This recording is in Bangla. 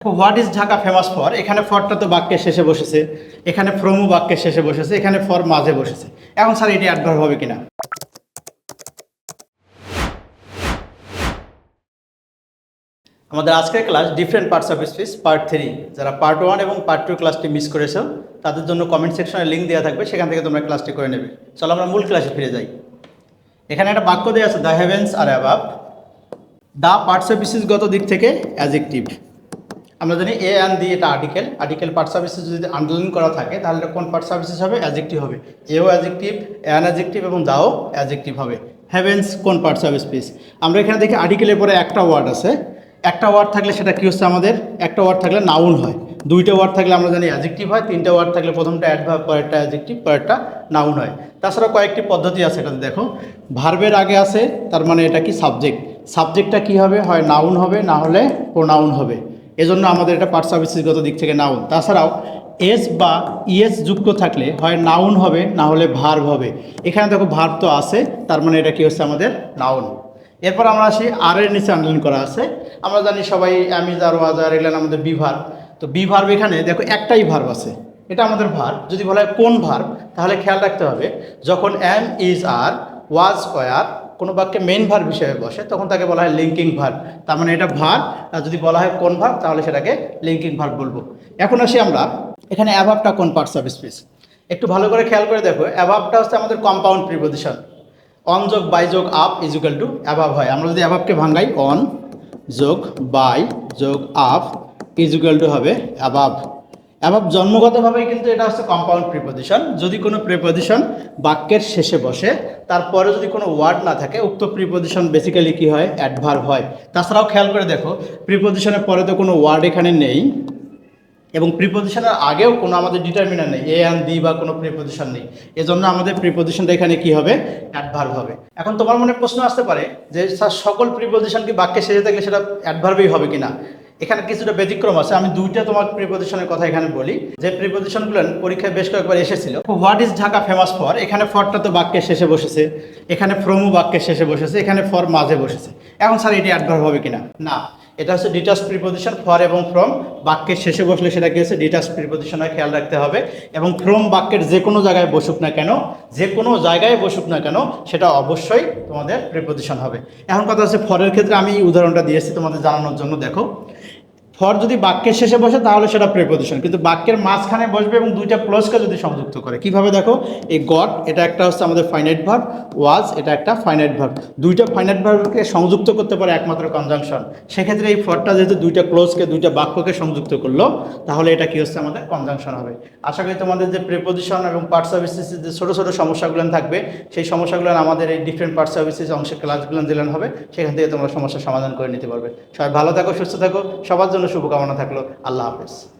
What is Dhaka famous for এখানে ফরটা তো বাক্যের শেষে বসেছে, এখানে ফ্রমও বাক্যের শেষে বসেছে, এখানে ফর মাঝে বসেছে। এখন স্যার এটি অ্যাডভার্ব হবে কিনা? আমাদের আজকের class different parts of speech part three যারা পার্ট ওয়ান এবং পার্ট টু ক্লাসটি মিস করেছ, তাদের জন্য কমেন্ট সেকশনে লিঙ্ক দেওয়া থাকবে, সেখান থেকে তোমরা ক্লাসটি করে নেবে। চলো আমরা মূল ক্লাসে ফিরে যাই। এখানে একটা বাক্য দেওয়া আছে the heavens are above the parts of গত দিক থেকে অ্যাজেক্টিভ আমরা জানি এ অ্যান্ড দি এটা আর্টিকেল আর্টিকেল পার্ট সার্ভিসেস যদি আন্ডারলাইন করা থাকে, তাহলে কোন পার্ট সার্ভিসেস হবে? অ্যাজেক্টিভ হবে। এও অ্যাজেক্টিভ অ্যান অ্যাজেক্টিভ এবং দাও অ্যাজেক্টিভ হবে। হ্যাভেন্স কোন পার্ট সার্ভিস পিস আমরা এখানে দেখি আর্টিকেলের পরে একটা ওয়ার্ড আছে। একটা ওয়ার্ড থাকলে সেটা কী হচ্ছে আমাদের? একটা ওয়ার্ড থাকলে নাউন হয়। দুইটা ওয়ার্ড থাকলে আমরা জানি অ্যাজেক্টিভ হয়। তিনটা ওয়ার্ড থাকলে প্রথমটা অ্যাডভার্ব পরেরটা অ্যাজেক্টিভ পরেরটা নাউন হয়। তাছাড়া কয়েকটি পদ্ধতি আছে এটাতে, দেখো। ভার্বের আগে আছে, তার মানে এটা কি সাবজেক্ট সাবজেক্টটা কি হবে? হয় নাউন হবে, না হলে প্রোনাউন হবে। এজন্য আমাদের এটা পার্ট সার্ভিসেসগত দিক থেকে নাউন তাছাড়াও এস বা ইএস যুক্ত থাকলে হয় নাউন হবে, না হলে ভার্ভ হবে। এখানে দেখো ভার্ভ তো আছে, তার মানে এটা কি হচ্ছে আমাদের নাউন এরপর আমরা আসি আর এর নিচে আন্ডারলাইন করা আছে। আমরা জানি সবাই am is are was were এগুলো আমাদের বি ভার্ব তো বি ভার্ব এখানে দেখো একটাই ভার্ব আছে। এটা আমাদের ভার যদি বলা হয় কোন ভার্ব তাহলে খেয়াল রাখতে হবে, যখন am is R was were কোনো বাক্যে মেন ভার্ব হিসেবে বসে, তখন তাকে বলা হয় লিঙ্কিং ভার্ব তার মানে এটা ভার্ব আর যদি বলা হয় কোন ভার্ব তাহলে সেটাকে লিঙ্কিং ভার্ব বলব। এখন আসি আমরা এখানে অ্যাভাবটা কোন পার্টস অফ স্পিচ একটু ভালো করে খেয়াল করে দেখো অ্যাভাবটা হচ্ছে আমাদের কম্পাউন্ড প্রিপোজিশন অন যোগ বাই যোগ আপ ইজুকাল টু অ্যাভাব হয়। আমরা যদি অ্যাভাবকে ভাঙাই অন যোগ বাই যোগ আপ ইজুকাল টু হবে অ্যাভাব অ্যাভাব জন্মগতভাবেই কিন্তু এটা হচ্ছে কম্পাউন্ড প্রিপোজিশন যদি কোনো প্রিপোজিশন বাক্যের শেষে বসে, তারপরে যদি কোনো ওয়ার্ড না থাকে, উক্ত প্রিপোজিশন বেসিক্যালি কি হয়? অ্যাডভার্ব হয়। তাছাড়াও খেয়াল করে দেখো প্রিপোজিশনের পরে তো কোনো ওয়ার্ড এখানে নেই, এবং প্রিপোজিশনের আগেও কোনো আমাদের ডিটারমিনার নেই এ অ্যান্ড দি বা কোনো প্রিপোজিশন নেই। এজন্য আমাদের প্রিপোজিশনটা এখানে কি হবে? অ্যাডভার্ব হবে। এখন তোমার মনে প্রশ্ন আসতে পারে যে সকল প্রিপোজিশন কি বাক্যে শেষে থাকলে সেটা অ্যাডভার্বেই হবে কিনা? এখানে কিছুটা ব্যতিক্রম আছে। আমি দুইটা তোমার প্রিপোজিশনের কথা এখানে বলি। যে প্রিপোজিশনগুলো পরীক্ষায় বেশ কয়েকবার এসেছিল। What is Dhaka famous for এখানে ফরটা তো বাক্যের শেষে বসেছে। এখানে ফ্রমও বাক্যের শেষে বসেছে। এখানে ফর মাঝে বসেছে। এখন স্যার এটি অ্যাডভার্ব হবে কিনা? না। এটা হচ্ছে ডিটাচ প্রিপোজিশন ফর এবং ফ্রম বাক্যের শেষে বসলে সেটা কি হচ্ছে ডিটাচ প্রিপোজিশন হয় খেয়াল রাখতে হবে। এবং ফ্রম বাক্যের যে কোনো জায়গায় বসুক না কেন, যে কোনো জায়গায় বসুক না কেন, সেটা অবশ্যই তোমাদের প্রিপোজিশন হবে। এখন কথা হচ্ছে ফরের ক্ষেত্রে আমি উদাহরণটা দিয়েছি তোমাদের জানানোর জন্য, দেখো। ফর যদি বাক্যের শেষে বসে, তাহলে সেটা প্রেপোজিশন কিন্তু বাক্যের মাঝখানে বসবে এবং দুইটা প্লসকে যদি সংযুক্ত করে। কীভাবে দেখো? এই গড এটা একটা হচ্ছে আমাদের ফাইনাইট ভার্ব ওয়াজ এটা একটা ফাইনাইট ভার্ব দুইটা ফাইনাইট ভার্বকে সংযুক্ত করতে পারে একমাত্র কনজাংশন সেক্ষেত্রে এই ফরটা যেহেতু দুইটা ক্লোজকে দুইটা বাক্যকে সংযুক্ত করল, তাহলে এটা কি হচ্ছে আমাদের কনজাংশন হবে। আশা করি তোমাদের যে প্রেপোজিশন এবং পার্ট সার্ভিসেস যে ছোটো ছোটো সমস্যাগুলো থাকবে, সেই সমস্যাগুলো আমাদের এই ডিফারেন্ট পার্ট সার্ভিসেস অংশের ক্লাসগুলো দিলেন হবে, সেখান থেকে তোমরা সমস্যার সমাধান করে নিতে পারবে। সবাই ভালো থাকো, সুস্থ থাকো, সবার জন্য শুভকামনা থাকল। আল্লাহ হাফেজ।